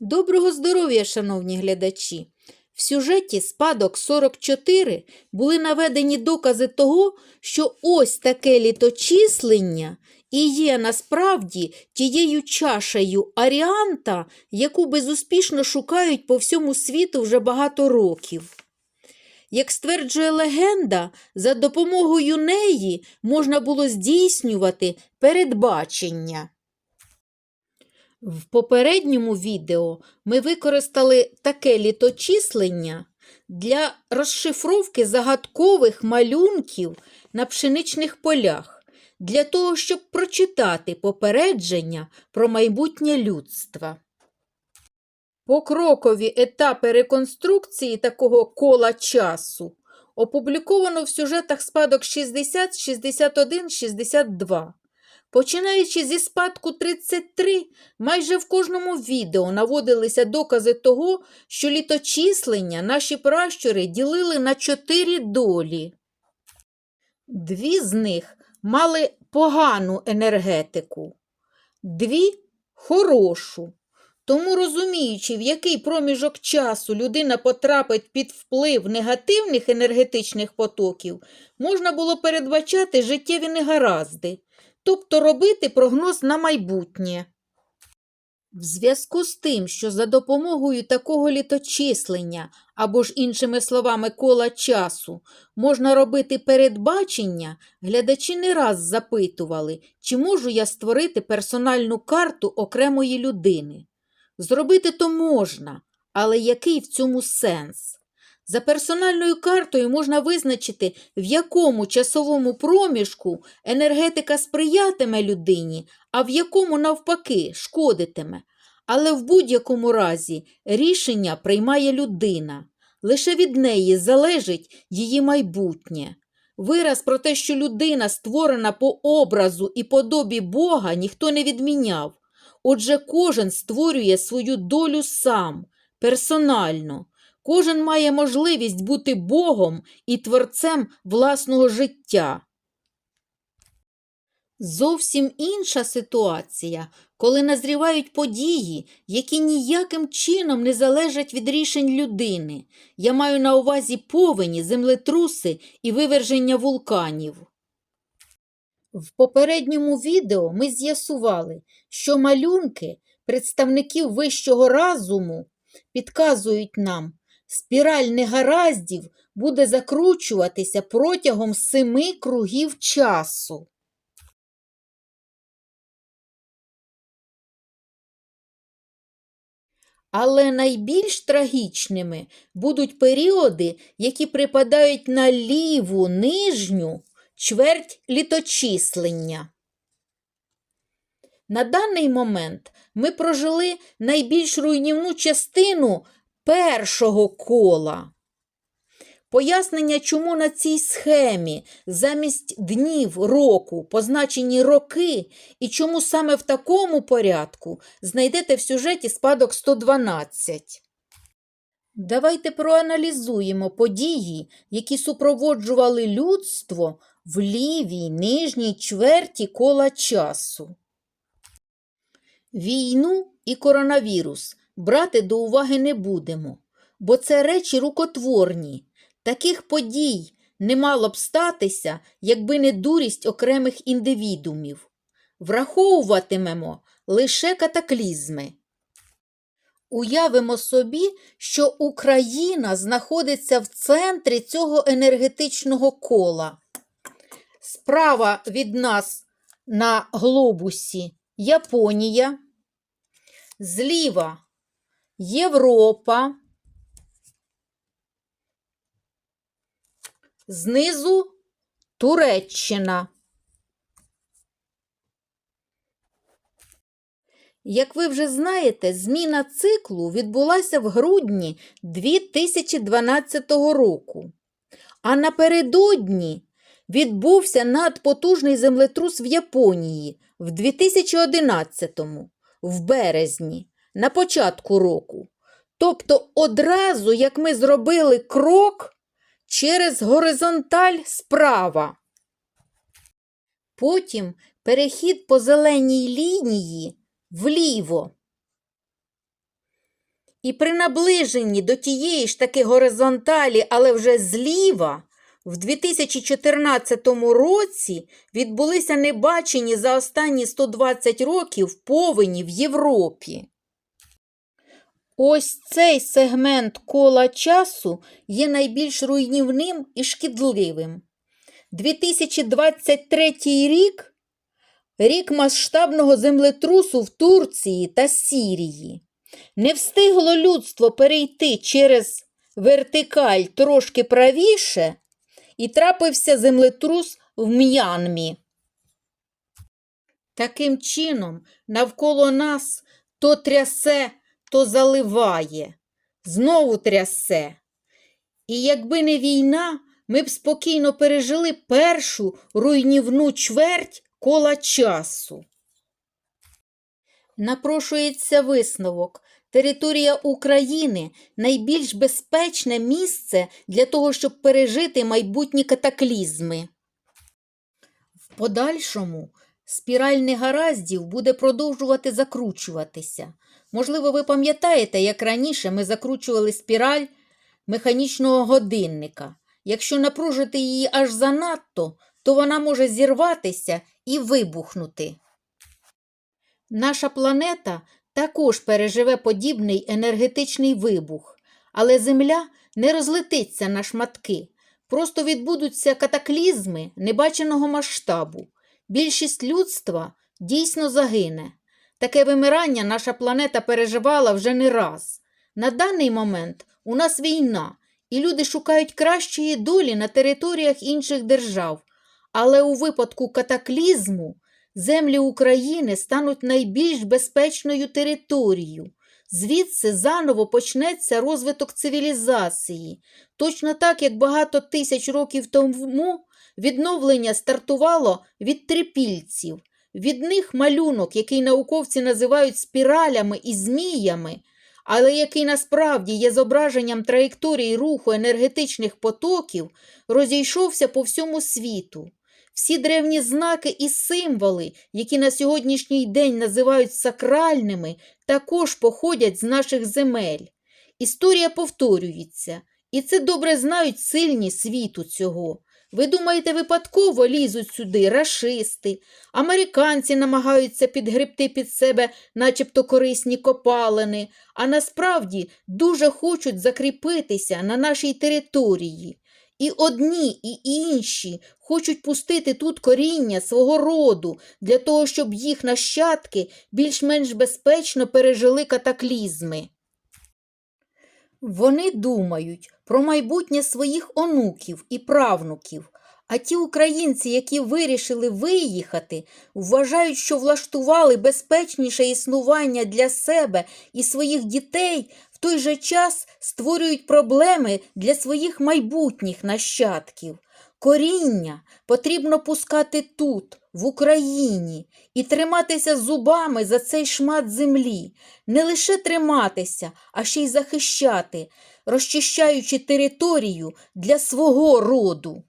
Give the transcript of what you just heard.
Доброго здоров'я, шановні глядачі! В сюжеті Спадок 44 були наведені докази того, що ось таке літочислення і є насправді тією чашею аріанта, яку безуспішно шукають по всьому світу вже багато років. Як стверджує легенда, за допомогою неї можна було здійснювати передбачення. В попередньому відео ми використали таке літочислення для розшифровки загадкових малюнків на пшеничних полях, для того, щоб прочитати попередження про майбутнє людства. Покрокові етапи реконструкції такого кола часу опубліковано в сюжетах спадок 60, 61, 62. Починаючи зі спадку 33, майже в кожному відео наводилися докази того, що літочислення наші пращури ділили на чотири долі. Дві з них мали погану енергетику, дві хорошу. Тому, розуміючи, в який проміжок часу людина потрапить під вплив негативних енергетичних потоків, можна було передбачати життєві негаразди тобто робити прогноз на майбутнє. В зв'язку з тим, що за допомогою такого літочислення, або ж іншими словами кола часу, можна робити передбачення, глядачі не раз запитували, чи можу я створити персональну карту окремої людини. Зробити то можна, але який в цьому сенс? За персональною картою можна визначити, в якому часовому проміжку енергетика сприятиме людині, а в якому, навпаки, шкодитиме. Але в будь-якому разі рішення приймає людина. Лише від неї залежить її майбутнє. Вираз про те, що людина створена по образу і подобі Бога, ніхто не відміняв. Отже, кожен створює свою долю сам, персонально. Кожен має можливість бути Богом і творцем власного життя. Зовсім інша ситуація, коли назрівають події, які ніяким чином не залежать від рішень людини. Я маю на увазі повені, землетруси і виверження вулканів. В попередньому відео ми з'ясували, що малюнки представників вищого разуму підказують нам, спіраль негараздів буде закручуватися протягом семи кругів часу. Але найбільш трагічними будуть періоди, які припадають на ліву нижню чверть літочислення. На даний момент ми прожили найбільш руйнівну частину першого кола. Пояснення, чому на цій схемі замість днів року позначені роки, і чому саме в такому порядку знайдете в сюжеті спадок 112. Давайте проаналізуємо події, які супроводжували людство в лівій нижній чверті кола часу. Війну і коронавірус брати до уваги не будемо, бо це речі рукотворні. Таких подій не мало б статися, якби не дурість окремих індивідумів. Враховуватимемо лише катаклізми. Уявимо собі, що Україна знаходиться в центрі цього енергетичного кола. Справа від нас на глобусі Японія, зліва Європа, знизу Туреччина. Як ви вже знаєте, зміна циклу відбулася в грудні 2012 року, а напередодні відбувся надпотужний землетрус в Японії в 2011-му, в березні, на початку року. Тобто одразу, як ми зробили крок через горизонталь справа. Потім перехід по зеленій лінії вліво. І при наближенні до тієї ж таки горизонталі, але вже зліва, в 2014 році відбулися небачені за останні 120 років повені в Європі. Ось цей сегмент кола часу є найбільш руйнівним і шкідливим. 2023 рік рік масштабного землетрусу в Турції та Сірії. Не встигло людство перейти через вертикаль трошки правіше, і трапився землетрус в М'янмі. Таким чином, навколо нас то трясе, то заливає, знову трясе. І якби не війна, ми б спокійно пережили першу руйнівну чверть кола часу. Напрошується висновок. Територія України найбільш безпечне місце для того, щоб пережити майбутні катаклізми. В подальшому спіраль негараздів буде продовжувати закручуватися. Можливо, ви пам'ятаєте, як раніше ми закручували спіраль механічного годинника. Якщо напружити її аж занадто, то вона може зірватися і вибухнути. Наша планета також переживе подібний енергетичний вибух, але Земля не розлетиться на шматки. Просто відбудуться катаклізми небаченого масштабу. Більшість людства дійсно загине. Таке вимирання наша планета переживала вже не раз. На даний момент у нас війна, і люди шукають кращої долі на територіях інших держав. Але у випадку катаклізму землі України стануть найбільш безпечною територією. Звідси заново почнеться розвиток цивілізації. Точно так, як багато тисяч років тому відновлення стартувало від трипільців. Від них малюнок, який науковці називають спіралями і зміями, але який насправді є зображенням траєкторії руху енергетичних потоків, розійшовся по всьому світу. Всі древні знаки і символи, які на сьогоднішній день називають сакральними, також походять з наших земель. Історія повторюється, і це добре знають сильні світу цього. Ви думаєте, випадково лізуть сюди рашисти, американці намагаються підгребти під себе начебто корисні копалини, а насправді дуже хочуть закріпитися на нашій території. І одні, і інші хочуть пустити тут коріння свого роду для того, щоб їх нащадки більш-менш безпечно пережили катаклізми. Вони думають про майбутнє своїх онуків і правнуків, а ті українці, які вирішили виїхати, вважають, що влаштували безпечніше існування для себе і своїх дітей, той же час створюють проблеми для своїх майбутніх нащадків. Коріння потрібно пускати тут, в Україні, і триматися зубами за цей шмат землі, не лише триматися, а ще й захищати, розчищаючи територію для свого роду.